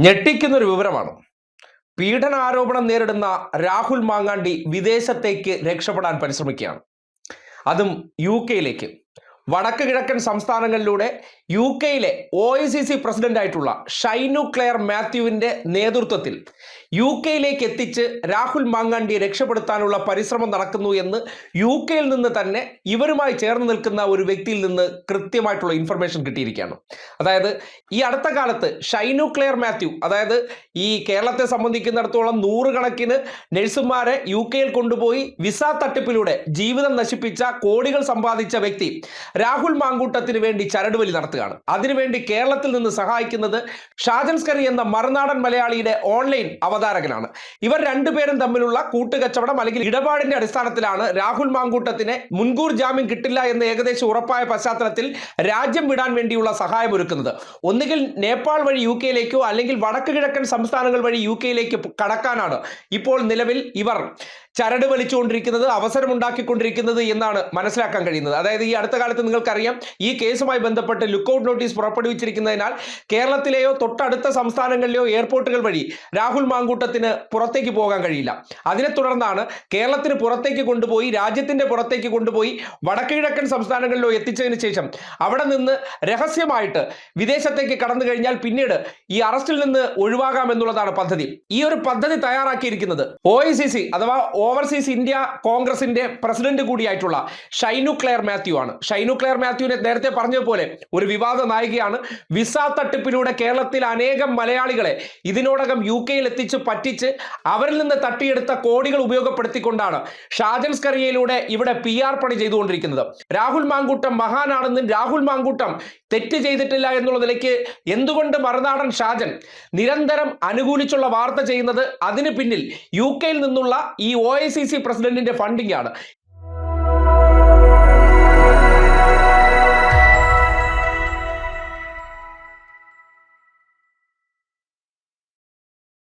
ഞെട്ടിക്കുന്നൊരു വിവരമാണ്. പീഡനാരോപണം നേരിടുന്ന രാഹുൽ മാങ്ങാണ്ടി വിദേശത്തേക്ക് രക്ഷപ്പെടാൻ പരിശ്രമിക്കുകയാണ്. അതും യു കെയിലേക്ക് വടക്ക് കിഴക്കൻ സംസ്ഥാനങ്ങളിലൂടെ യു കെയിലെ ഒ ഐ സി സി പ്രസിഡന്റായിട്ടുള്ള ഷൈനു ക്ലെയർ മാത്യുവിന്റെ നേതൃത്വത്തിൽ യു കെയിലേക്ക് എത്തിച്ച് രാഹുൽ മാങ്ങാണ്ടിയെ രക്ഷപ്പെടുത്താനുള്ള പരിശ്രമം നടക്കുന്നു എന്ന് യു കെയിൽ നിന്ന് തന്നെ ഇവരുമായി ചേർന്ന് നിൽക്കുന്ന ഒരു വ്യക്തിയിൽ നിന്ന് കൃത്യമായിട്ടുള്ള ഇൻഫർമേഷൻ കിട്ടിയിരിക്കുകയാണ്. അതായത് ഈ അടുത്ത കാലത്ത് ഷൈനു ക്ലെയർ മാത്യു അതായത് ഈ കേരളത്തെ സംബന്ധിക്കുന്നിടത്തോളം നൂറുകണക്കിന് നഴ്സുമാരെ യു കെയിൽ കൊണ്ടുപോയി വിസ തട്ടിപ്പിലൂടെ ജീവിതം നശിപ്പിച്ച കോടികൾ സമ്പാദിച്ച വ്യക്തി രാഹുൽ മാങ്കൂട്ടത്തിന് വേണ്ടി ചരടുവലി നടത്തുകയാണ്. അതിനുവേണ്ടി കേരളത്തിൽ നിന്ന് സഹായിക്കുന്നത് ഷാജൻസ്കറി എന്ന മറുനാടൻ മലയാളിയുടെ ഓൺലൈൻ അവതാരകനാണ്. ഇവർ രണ്ടുപേരും തമ്മിലുള്ള കൂട്ടുകച്ചവടം അല്ലെങ്കിൽ ഇടപാടിന്റെ അടിസ്ഥാനത്തിലാണ് രാഹുൽ മാങ്കൂട്ടത്തിന് മുൻകൂർ ജാമ്യം കിട്ടില്ല എന്ന് ഏകദേശം ഉറപ്പായ പശ്ചാത്തലത്തിൽ രാജ്യം വിടാൻ വേണ്ടിയുള്ള സഹായം ഒരുക്കുന്നത് ഒന്നുകിൽ നേപ്പാൾ വഴി യു കെയിലേക്കോ അല്ലെങ്കിൽ വടക്ക് കിഴക്കൻ സംസ്ഥാനങ്ങൾ വഴി യു കെയിലേക്ക് കടക്കാനാണ് ഇപ്പോൾ നിലവിൽ ഇവർ. ചരട് വലിച്ചുകൊണ്ടിരിക്കുന്നത് അവസരമുണ്ടാക്കിക്കൊണ്ടിരിക്കുന്നത് എന്നാണ് മനസ്സിലാക്കാൻ കഴിയുന്നത്. അതായത് ഈ അടുത്ത കാലത്ത് നിങ്ങൾക്കറിയാം ഈ കേസുമായി ബന്ധപ്പെട്ട് ലുക്കൌട്ട് നോട്ടീസ് പുറപ്പെടുവിച്ചിരിക്കുന്നതിനാൽ കേരളത്തിലെയോ തൊട്ടടുത്ത സംസ്ഥാനങ്ങളിലെയോ എയർപോർട്ടുകൾ വഴി രാഹുൽ മാങ്കൂട്ടത്തിന് പുറത്തേക്ക് പോകാൻ കഴിയില്ല. അതിനെ തുടർന്നാണ് കേരളത്തിന് പുറത്തേക്ക് കൊണ്ടുപോയി രാജ്യത്തിന്റെ പുറത്തേക്ക് കൊണ്ടുപോയി വടക്കുകിഴക്കൻ സംസ്ഥാനങ്ങളിലോ എത്തിച്ചതിന് ശേഷം അവിടെ നിന്ന് രഹസ്യമായിട്ട് വിദേശത്തേക്ക് കടന്നു കഴിഞ്ഞാൽ പിന്നീട് ഈ അറസ്റ്റിൽ നിന്ന് ഒഴിവാകാം എന്നുള്ളതാണ് പദ്ധതി. ഈ ഒരു പദ്ധതി തയ്യാറാക്കിയിരിക്കുന്നത് ഒ അഥവാ ഓവർസീസ് ഇന്ത്യ കോൺഗ്രസിന്റെ പ്രസിഡന്റ് കൂടിയായിട്ടുള്ള ഷൈനു ക്ലെയർ മാത്യു ആണ്. ഷൈനു ക്ലെയർ മാത്യുവിനെ നേരത്തെ പറഞ്ഞതുപോലെ ഒരു വിവാദ നായികയാണ്. വിസ തട്ടിപ്പിലൂടെ കേരളത്തിൽ അനേകം മലയാളികളെ ഇതിനോടകം യു കെയിൽ എത്തിച്ച് പറ്റിച്ച് അവരിൽ നിന്ന് തട്ടിയെടുത്ത കോടികൾ ഉപയോഗപ്പെടുത്തിക്കൊണ്ടാണ് ഷാജൻ സ്കറിയയിലൂടെ ഇവിടെ പി ആർ പണി ചെയ്തുകൊണ്ടിരിക്കുന്നത്. രാഹുൽ മാങ്കൂട്ടം മഹാനാണെന്നും രാഹുൽ മാങ്കൂട്ടം തെറ്റ് ചെയ്തിട്ടില്ല എന്നുള്ള നിലയ്ക്ക് എന്തുകൊണ്ട് മറുനാടൻ ഷാജൻ നിരന്തരം അനുകൂലിച്ചുള്ള വാർത്ത ചെയ്യുന്നത് അതിന് പിന്നിൽ യു കെയിൽ നിന്നുള്ള ഈ ഒ ഐ സി സി പ്രസിഡന്റിന്റെ ഫണ്ടിംഗ് ആണ്.